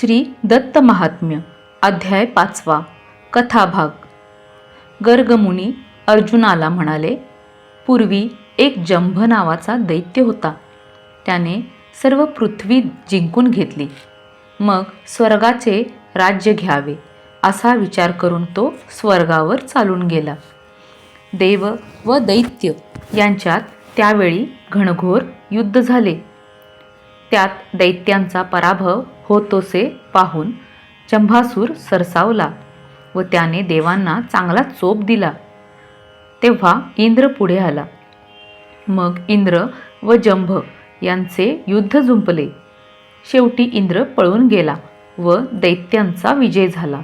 श्री दत्त महात्म्य अध्याय पाचवा कथाभाग. गर्गमुनी अर्जुनाला म्हणाले पूर्वी एक जंभ नावाचा दैत्य होता. त्याने सर्व पृथ्वी जिंकून घेतली. मग स्वर्गाचे राज्य घ्यावे असा विचार करून तो स्वर्गावर चालून गेला. देव व दैत्य यांच्यात त्यावेळी घनघोर युद्ध झाले. त्यात दैत्यांचा पराभव होतोसे पाहून चंभासूर सरसावला व त्याने देवांना चांगला चोप दिला. तेव्हा इंद्र पुढे आला. मग इंद्र व जंभ यांचे युद्ध जुंपले. शेवटी इंद्र पळून गेला व दैत्यांचा विजय झाला.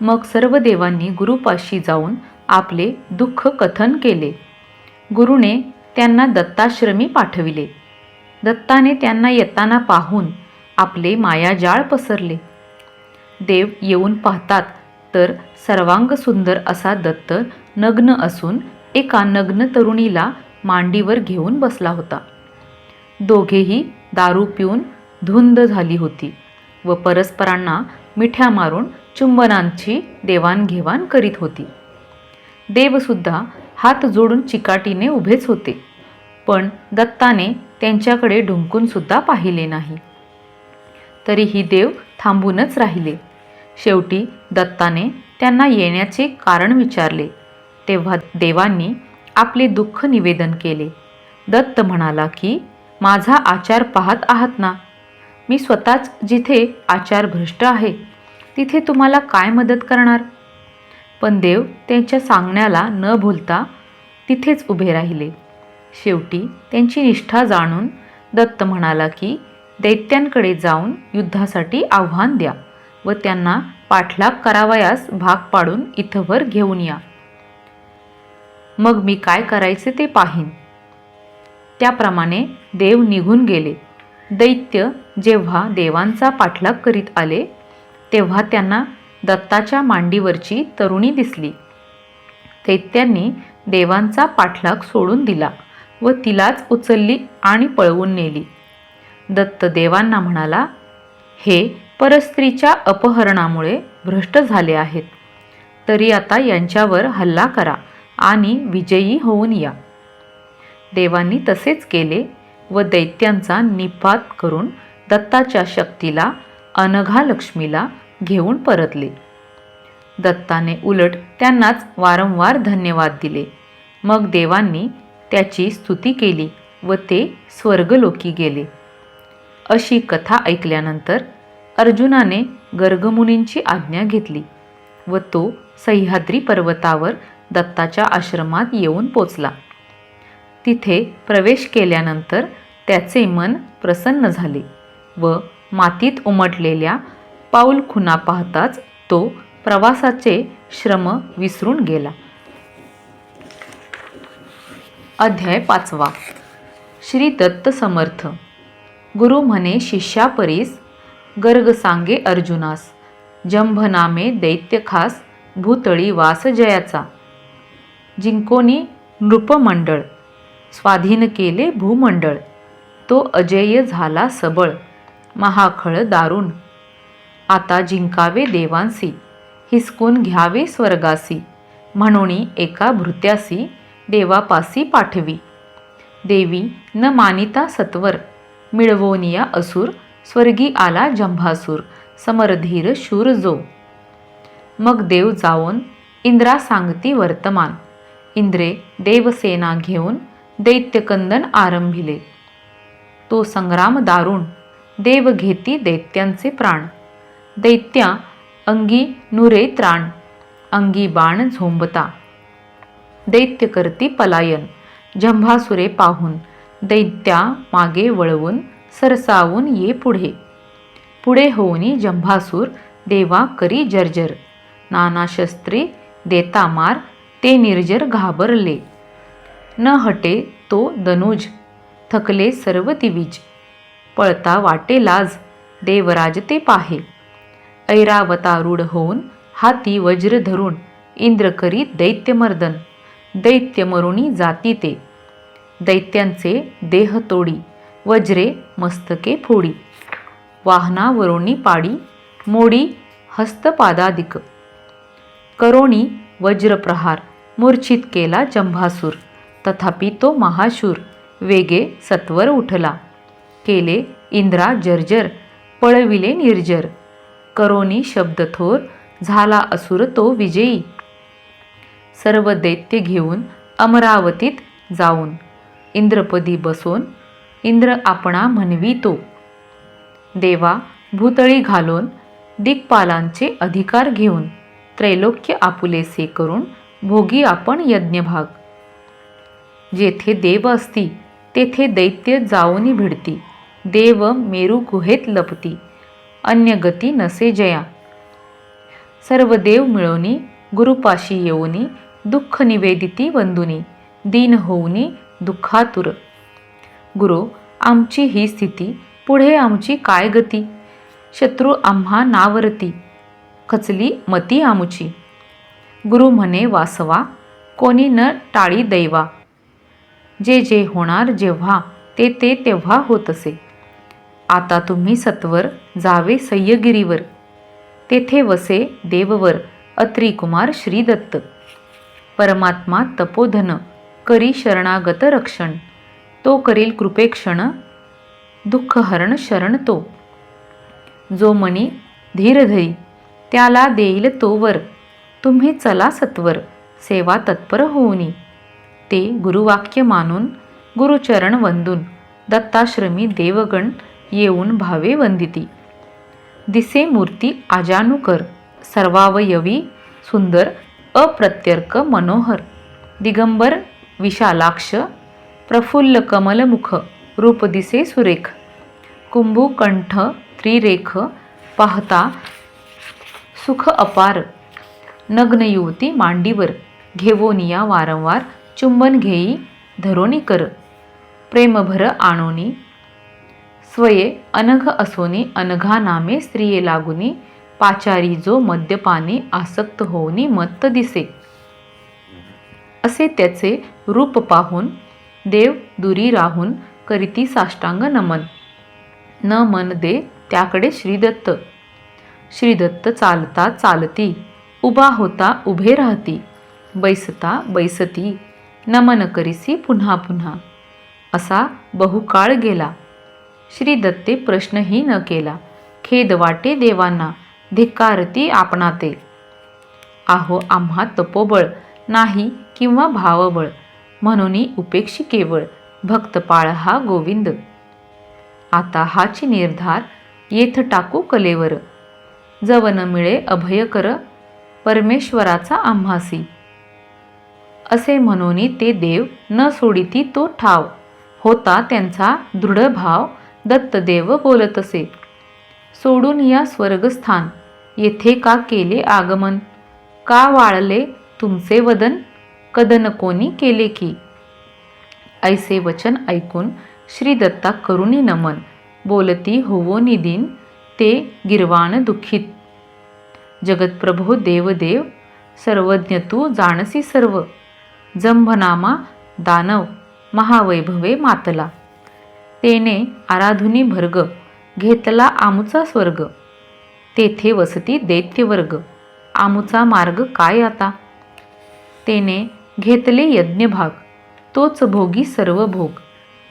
मग सर्व देवांनी गुरुपाशी जाऊन आपले दुःख कथन केले. गुरुने त्यांना दत्ताश्रमी पाठविले. दत्ताने त्यांना येताना पाहून आपले मायाजाळ पसरले. देव येऊन पाहतात तर सर्वांग सुंदर असा दत्त नग्न असून एका नग्न तरुणीला मांडीवर घेऊन बसला होता. दोघेही दारू पिऊन धुंद झाली होती व परस्परांना मिठ्या मारून चुंबनांची देवाणघेवाण करीत होती. देवसुद्धा हात जोडून चिकाटीने उभेच होते. पण दत्ताने त्यांच्याकडे ढुंकूनसुद्धा पाहिले नाही. तरीही देव थांबूनच राहिले. शेवटी दत्ताने त्यांना येण्याचे कारण विचारले. तेव्हा देवांनी आपले दुःख निवेदन केले. दत्त म्हणाला की माझा आचार पाहत आहात ना? मी स्वतःच जिथे आचार भ्रष्ट आहे तिथे तुम्हाला काय मदत करणार? पण देव त्यांच्या सांगण्याला न भूलता तिथेच उभे राहिले. शेवटी त्यांची निष्ठा जाणून दत्त म्हणाला की दैत्यांकडे जाऊन युद्धासाठी आव्हान द्या व त्यांना पाठलाग करावयास भाग पाडून इथंवर घेऊन या. मग मी काय करायचे ते पाहीन. त्याप्रमाणे देव निघून गेले. दैत्य जेव्हा देवांचा पाठलाग करीत आले तेव्हा त्यांना दत्ताच्या मांडीवरची तरुणी दिसली. दैत्यांनी देवांचा पाठलाग सोडून दिला. व तिलाच उचलली आणि पळवून नेली. दत्त देवांना म्हणाला हे परस्त्रीच्या अपहरणामुळे भ्रष्ट झाले आहेत. तरी आता यांच्यावर हल्ला करा आणि विजयी होऊन या. देवांनी तसेच केले व दैत्यांचा निपात करून दत्ताच्या शक्तीला अनघा लक्ष्मीला घेऊन परतले. दत्ताने उलट त्यांनाच वारंवार धन्यवाद दिले. मग देवांनी त्याची स्तुती केली व ते स्वर्गलोकी गेले. अशी कथा ऐकल्यानंतर अर्जुनाने गर्गमुनींची आज्ञा घेतली व तो सह्याद्री पर्वतावर दत्ताच्या आश्रमात येऊन पोचला. तिथे प्रवेश केल्यानंतर त्याचे मन प्रसन्न झाले व मातीत उमटलेल्या पाऊल खुना पाहताच तो प्रवासाचे श्रम विसरून गेला. अध्याय पाचवा. श्री दत्त समर्थ. गुरु म्हणे शिष्यापरीस गर्ग सांगे अर्जुनास. जंभनामे दैत्यखास दैत्य खास भूतळी वास जयाचा. जिंकोनी नृपमंडळ स्वाधीन केले भूमंडळ. तो अजेय झाला सबळ महाखळ दारुण. आता जिंकावे देवांसी हिसकून घ्यावे स्वर्गासी. म्हणून एका भृत्यासी देवापासी पाठवी. देवी न मानिता सत्वर मिळवोनिया असुर स्वर्गी आला जंभासूर समरधीर शूर जो. मग देव जाऊन इंद्रा सांगती वर्तमान. इंद्रे देवसेना घेऊन दैत्यकंदन आरंभिले. तो संग्राम दारुण देव घेती दैत्यांचे प्राण. दैत्या अंगी नुरे त्राण अंगी बाण झोंबता. दैत्य करती पलायन जंभासुरे पाहून दैत्या मागे वळवून सरसावून ये पुढे. पुढे होऊनी जंभासूर देवा करी जर्जर. नाना शस्त्रे देता मार ते निर्जर घाबरले. न हटे तो दनुज थकले सर्व तिवीज पळता वाटे लाज देवराज ते पाहे. ऐरावतारूढ होऊन हाती वज्र धरून इंद्र करी दैत्यमर्दन. दैत्य मरुणी जाती ते. दैत्यांचे देह तोडी वज्रे मस्तके फोडी. वाहनावरुणी पाडी मोडी हस्तपादादिक. करोणी वज्रप्रहार मूर्छित केला जंभासूर तथापि तो महाशूर वेगे सत्वर उठला. केले इंद्रा जर्जर पळविले निर्जर. करोनी शब्दथोर झाला असुर तो विजयी. सर्व दैत्य घेऊन अमरावतीत जाऊन. इंद्रपदी बसून इंद्र आपणा म्हणवी तो देवा भूतळी घालून दिग्पालांचे अधिकार घेऊन त्रैलोक्य आपुलेसे करून भोगी आपण यज्ञभाग. जेथे देव असती तेथे दैत्य जाऊनी भिडती. देव मेरू गुहेत लपती. अन्य गती नसे जया. सर्व देव मिळवणी गुरुपाशी येऊनी दुःख निवेदिती वंदुनी दीन होऊनी दुःखातुर. गुरु आमची ही स्थिती पुढे आमची काय गती? शत्रू आम्हा नावरती खचली मती आमुची. गुरु म्हणे वासवा कोणी न टाळी दैवा. जे जे होणार जेव्हा ते ते तेव्हा होत असे आता तुम्ही सत्वर जावे सह्यगिरीवर. तेथे वसे देववर. अत्रिकुमार श्रीदत्त. परमात्मा तपोधन करी शरणागत रक्षण. तो करील कृपेक्षण दुःखहरण शरण तो. जो मनी धीरधरी त्याला देईल तोवर तुम्ही चला सत्वर सेवा तत्पर होऊनी. ते गुरुवाक्य मानून गुरुचरण वंदून दत्ताश्रमी देवगण येऊन भावे वंदिती. दिसे मूर्ती आजानुकर. सर्वावयवी सुंदर अप्रत्यर्क मनोहर दिगंबर विशालाक्ष प्रफुल्ल कमलमुख रूप दिसे सुरेख कुंभुकंठ त्रिरेख पाहता सुख अपार नग्न युवती मांडीवर घेवोनिया वारंवार चुंबन घेई धरोणी कर प्रेमभर आणोनी स्वये अनघ असोनी अनघा नामे स्त्रिये लागुनी पाचारी जो मद्यपाने आसक्त होऊनी मत्त दिसे. असे त्याचे रूप पाहून देव दुरी राहून करीती साष्टांग नमन. न मन दे त्याकडे श्रीदत्त. श्रीदत्त चालता चालती उभा होता उभे राहती. बैसता बैसती नमन करीसी पुन्हा पुन्हा. असा बहुकाळ गेला. श्रीदत्ते प्रश्नही न केला. खेद वाटे देवांना धिक्कारती आपणाते. आहो आम्हा तपोबळ नाही किंवा भावबळ म्हणून उपेक्षी केवळ भक्तपाळ हा गोविंद. आता हाची निर्धार येथ टाकू कलेवर. जवन मिळे अभय कर परमेश्वराचा आम्हासी. असे म्हणून ते देव न सोडिती तो ठाव होता त्यांचा दृढ भाव दत्तदेव बोलत असे सोडून या स्वर्गस्थान येथे का केले आगमन? का वाळले तुमचे वदन? कदन कोणी केले की? ऐसे वचन ऐकून श्री दत्ता करुणी नमन. बोलती होवो निदीन ते गिरवाण दुखित. जगतप्रभो देवदेव सर्वज्ञ तू जाणसी सर्व. जंभनामा दानव महावैभवे मातला. तेने आराधुनी भर्ग घेतला आमुचा स्वर्ग. तेथे वसती दैत्यवर्ग. आमूचा मार्ग काय आता? तेने घेतले यज्ञभाग. तोच भोगी सर्व भोग.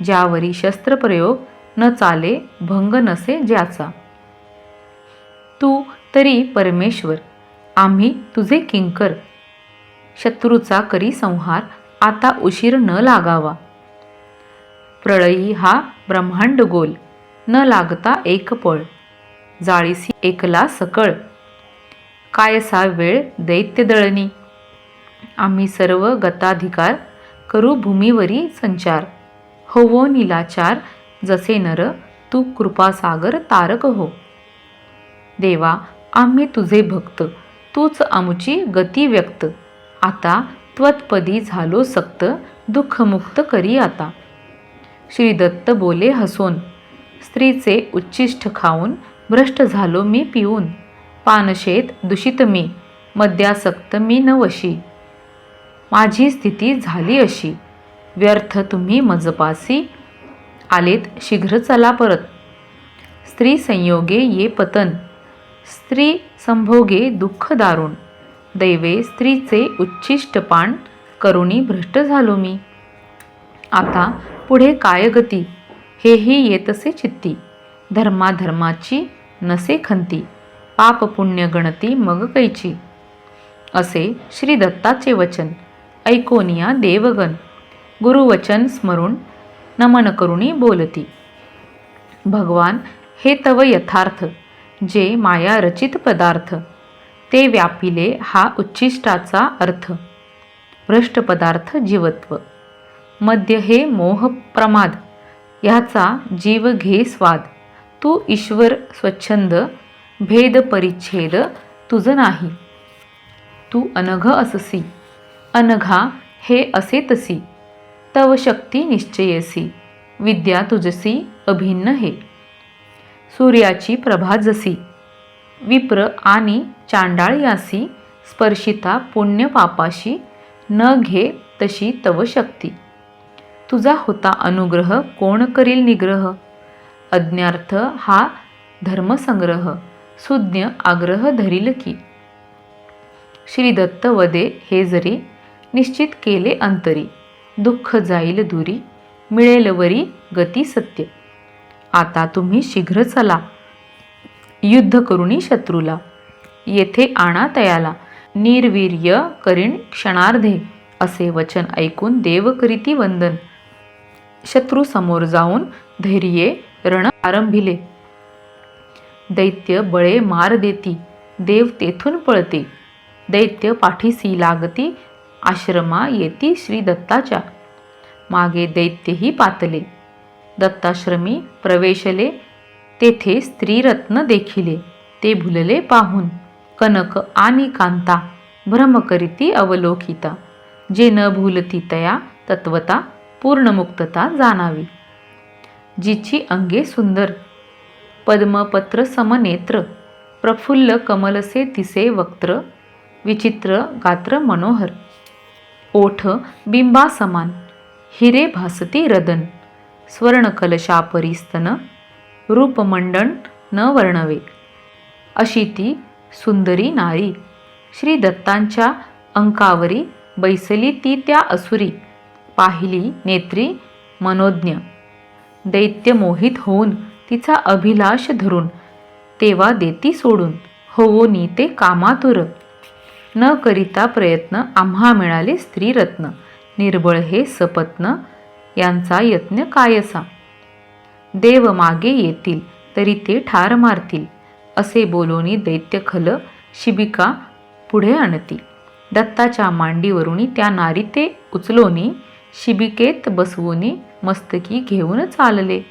ज्यावरी शस्त्रप्रयोग न चाले भंग नसे ज्याचा. तू तरी परमेश्वर. आम्ही तुझे किंकर. शत्रूचा करी संहार आता उशीर न लागावा. प्रळयी हा ब्रह्मांड गोल. न लागता एक पळ. जाळीसी एकला सकळ. कायसा वेळ दैत्य दळणी? आम्ही सर्व गताधिकार करू भूमीवरी संचार. होवो निलाचार जसे नर तू कृपासागर तारक हो. देवा आम्ही तुझे भक्त तूच आमची गती व्यक्त. आता त्वत्पदी झालो सक्त दुःखमुक्त करी आता. श्री दत्त बोले हसून स्त्रीचे उच्चिष्ट खाऊन भ्रष्ट झालो मी पिऊन. पानशेत दूषित मी. मद्यासक्त मी न वशी माझी स्थिती झाली अशी. व्यर्थ तुम्ही मजपासी. आलेत शीघ्र चला परत. स्त्री संयोगे ये पतन. स्त्री संभोगे दुःख दारुण. दैवे स्त्रीचे उच्छिष्टपान करुणी भ्रष्ट झालो मी. आता पुढे काय गती? हेही येतसे चित्ती. धर्माधर्माची नसे खंती पाप पुण्य गणती मग कैची. असे श्री दत्ताचे वचन ऐकोनिया देवगण गुरुवचन स्मरून नमन करुणी बोलती. भगवान हे तव यथार्थ जे माया रचित पदार्थ ते व्यापिले हा उच्छिष्टाचा अर्थ. भ्रष्ट पदार्थ जीवत्व मद्य हे मोह प्रमाद ह्याचा जीव घे स्वाद. तू ईश्वर स्वच्छंद भेद परिच्छेद तुझं नाही. तू अनघ अससी अनघा हे असे तसी. तव शक्ती निश्चयसी विद्या तुझसी अभिन्न हे. सूर्याची प्रभा जसी विप्र आणि चांडाळ यासी स्पर्शिता पुण्यपापाशी न घे तशी तव शक्ती. तुझा होता अनुग्रह कोण करील निग्रह? अज्ञार्थ हा धर्मसंग्रह सुज्ञ आग्रह धरील की. श्री दत्त वदे हे जरी निश्चित केले अंतरी दुःख जाईल दुरी मिळेल वरी गती सत्य. आता तुम्ही शीघ्र चला युद्ध करुणी शत्रूला. येथे आणा तयाला निर्वीर्य करीण क्षणार्धे असे वचन ऐकून देव करीती वंदन. शत्रू समोर जाऊन धैर्ये रण आरंभिले. दैत्य बळे मार देती देव तेथून पळते. दैत्य पाठीसी लागती आश्रमा येती श्री दत्ताच्या. मागे दैत्यही पातले. दत्ताश्रमी प्रवेशले तेथे स्त्रीरत्न देखिले ते भुलले पाहून. कनक आणि कांता भ्रम करीती अवलोकिता. जे न भूलती तया तत्वता पूर्णमुक्तता जाणावी. जिची अंगे सुंदर. पद्मपत्र समनेत्र प्रफुल्ल कमलसे तिसे वक्त्र विचित्र गात्र मनोहर. ओठ बिंबा समान हिरे भासती रदन स्वर्णकलशापरिस्तन रूपमंडन न वर्णवे. अशी ती सुंदरी नारी श्री दत्तांच्या अंकावरी बैसली ती त्या असुरी पाहिली नेत्री मनोज्ञ. दैत्य मोहित होऊन तिचा अभिलाष धरून तेव्हा देती सोडून होवोनी ते कामातुर. न करिता प्रयत्न आम्हा मिळाले स्त्रीरत्न. निर्बळ हे सपत्न यांचा यत्न कायसा. देव मागे येतील तरी ते ठार मारतील. असे बोलोनी दैत्यखल शिबिका पुढे आणती. दत्ताच्या मांडीवरूनी त्या नारी ते उचलोनी शिबिकेत बसवोनी मस्तकी घेऊन चालले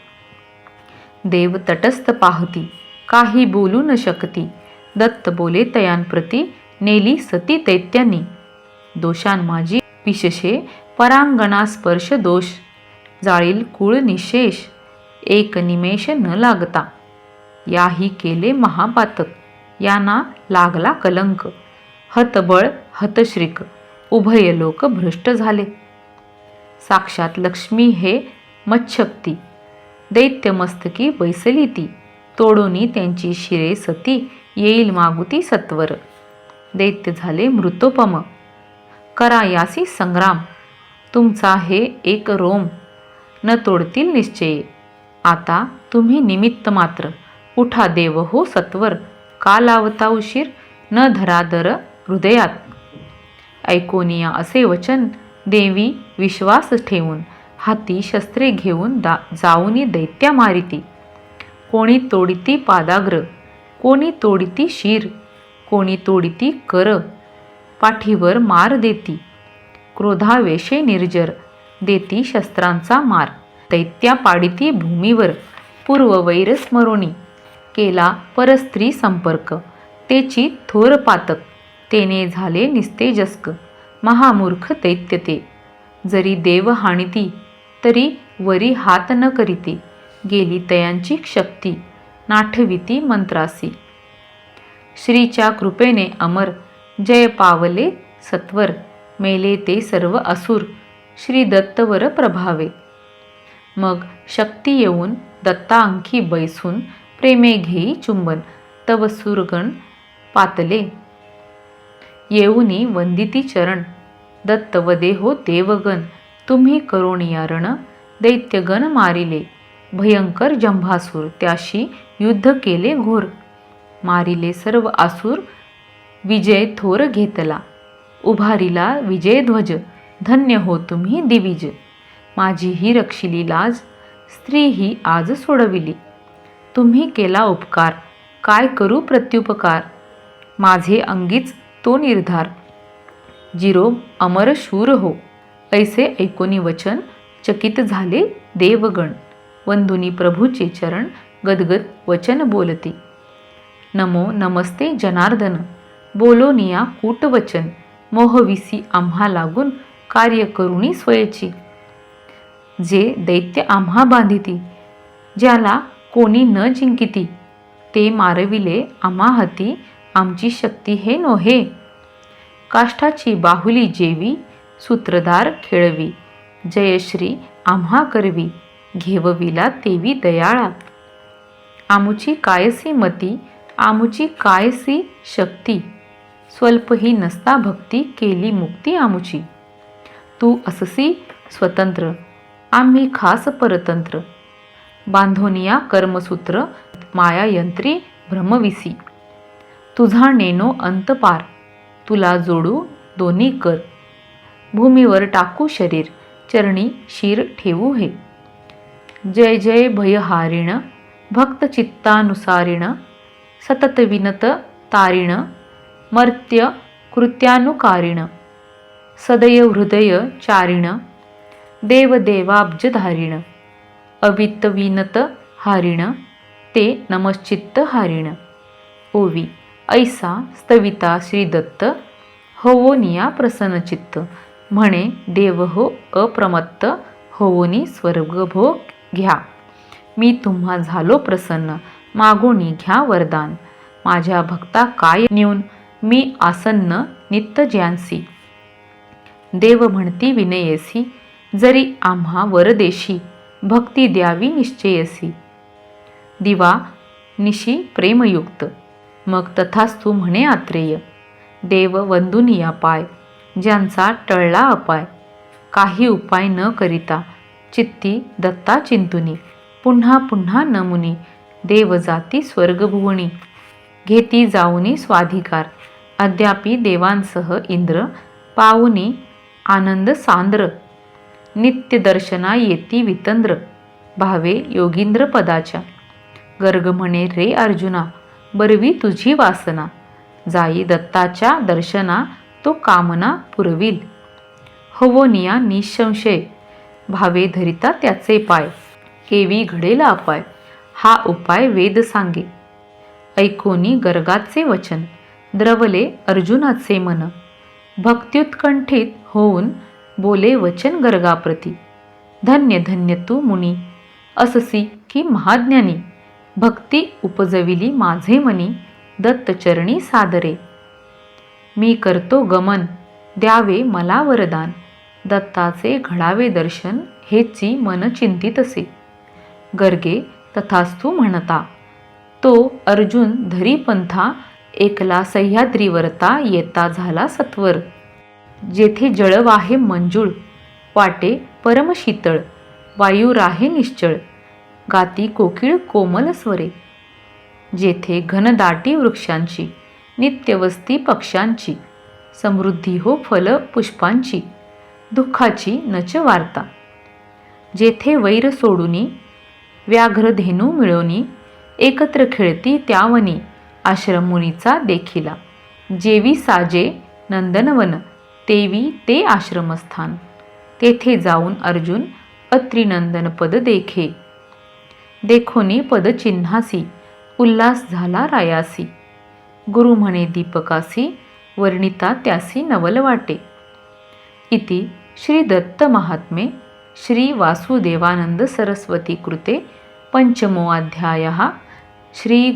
देव तटस्थ पाहती काही बोलू न शकती. दत्त बोले तयांप्रती नेली सती दैत्यांनी. दोषांमाजी माझी विशेषे परांगणा स्पर्श दोष. जाळील कुळ निशेष एक निमेष न लागता. याही केले महापातक यांना लागला कलंक. हतबळ हतश्रीक उभय लोक भ्रष्ट झाले. साक्षात लक्ष्मी हे मच्छक्ती. दैत्यमस्तकी बैसली ती तोडोनी त्यांची शिरे सती येईल मागुती सत्वर. दैत्य झाले मृतोपम. करा यासी संग्राम. तुमचा हे एक रोम. न तोडतील निश्चये. आता तुम्ही निमित्त मात्र. उठा देव हो सत्वर. का लावता उशीर? न धरादर हृदयात. ऐकोनिया असे वचन. देवी विश्वास ठेवून हाती शस्त्रे घेऊन दा जाऊनी दैत्या मारिती. कोणी तोडिती पादाग्र कोणी तोडिती शिर कोणी तोडिती कर पाठीवर मार देती. क्रोधावेशे निर्जर देती शस्त्रांचा मार. दैत्या पाडिती भूमीवर पूर्ववैर स्मरोणी. केला परस्त्री संपर्क तेची थोर पातक तेने झाले निस्तेजस्क. महामूर्ख दैत्य ते जरी देव हाणिती तरी वरी हात न करीती गेली तयांची शक्ती नाठविती मंत्रासी. श्रीच्या कृपेने अमर जय पावले सत्वर मेले ते सर्व असुर श्री दत्तवर प्रभावे. मग शक्ती येऊन दत्ता अंखी बैसून प्रेमे घेई चुंबन तव सुरगण पातले. येऊनी वंदिती चरण. दत्त वदे हो देवगण तुम्ही करुणियारण दैत्यगण मारिले. भयंकर जंभासूर त्याशी युद्ध केले घोर. मारिले सर्व आसूर विजय थोर घेतला. उभारिला विजयध्वज धन्य हो तुम्ही दिविज. माझी ही रक्षिली लाज स्त्री ही आज सोडविली. तुम्ही केला उपकार काय करू प्रत्युपकार? माझे अंगीच तो निर्धार. जिरो अमर शूर हो. ऐसे ऐकोनी वचन चकित झाले देवगण. वंदुनी प्रभूचे चरण गदगद वचन बोलती. नमो नमस्ते जनार्दन. बोलोनिया कूटवचन. मोहविसी आम्हा लागून कार्य करुणी स्वयची. जे दैत्य आम्हा बांधिती ज्याला कोणी न जिंकिती ते मारविले आम्हा हाती आमची शक्ती हे नोहे. काष्ठाची बाहुली जेवी सूत्रधार खेळवी. जयश्री आम्हा करवी घेवविला तेवी दयाळा. आमुची कायसी मती आमुची कायसी शक्ती. स्वल्पही नसता भक्ती केली मुक्ती आमुची. तू अससी स्वतंत्र आम्ही खास परतंत्र. बांधोनिया कर्मसूत्र मायायंत्री भ्रमविसी तुझा नेनो अंतपार तुला जोडू दोन्ही कर. भूमीवर टाकू शरीर चरणी शिर ठेवू हे. जय जय भयहारिण भक्त चित्तानुसारिण सतत विनत तारिण मर्त्य कृत्यानुकारिण सदय हृदय चारिण देवदेवाब्जधारिण अवित विनत हारिण ते नमश्चित्त हारिण. ओवी. ऐसा स्तविता श्रीदत्त होवोनिया प्रसन्नचित्त म्हणे देव हो अप्रमत्त होवोनी स्वर्गभोग घ्या. मी तुम्हा झालो प्रसन्न मागोनी घ्या वरदान. माझ्या भक्ता काय नेऊन मी आसन्न नित्य ज्यांसी. देव म्हणती विनयसी जरी आम्हा वरदेशी भक्ती द्यावी निश्चयसी. दिवा निशी प्रेमयुक्त. मग तथास्तु म्हणे आत्रेय देव वंदुनिया पाय ज्यांचा टळला अपाय. काही उपाय न करिता चित्ती दत्ता चिंतुनी पुन्हा पुन्हा नमुनी देव जाती स्वर्गभुवनी. घेती जाऊनी स्वाधिकार अद्यापि देवांसह इंद्र पाऊनी आनंद सांद्र. नित्य दर्शना येती वितंद्र भावे योगिंद्र पदाच्या. गर्ग म्हणे रे अर्जुना बरवी तुझी वासना. जाई दत्ताच्या दर्शना तो कामना पुरविल. हवोनिया हो निशंशय भावे धरिता त्याचे पाय. केवी घडेला अपाय. हा उपाय वेद सांगे. ऐकोनी गर्गाचे वचन. द्रवले अर्जुनाचे मन. भक्त्युत्कंठित होऊन बोले वचन गर्गाप्रती. धन्य धन्य तू मुनी. अससी की महाज्ञानी. भक्ती उपजविली माझे मनी दत्तचरणी सादरे. मी करतो गमन द्यावे मला वरदान दत्ताचे घडावे दर्शन हेची मन चिंतित असे. गर्गे तथास्तू म्हणता तो अर्जुन धरी पंथा एकला सह्याद्रीवरता येता झाला सत्वर. जेथे जळव आहे मंजूळ वाटे परमशीतळ वायू राहे निश्चळ. गाती कोकिळ कोमल स्वरे. जेथे घनदाटी वृक्षांची नित्यवस्ती पक्ष्यांची समृद्धी हो फल पुष्पांची दुःखाची नच वार्ता. जेथे वैर सोडूनी व्याघ्र धेनू मिळवणी एकत्र खेळती त्यावनी आश्रमुनीचा देखिला. जेवी साजे नंदनवन तेवी ते आश्रमस्थान. तेथे जाऊन अर्जुन अत्रिनंदन पद देखे. देखोनी पदचिन्हासी उल्हास झाला रायासी. गुरु म्हणे दीपकासी वर्णिता त्यासी नवल वाटे इति श्री दत्त महात्मे श्री वासुदेवानंद सरस्वती कृते पंचमो श्री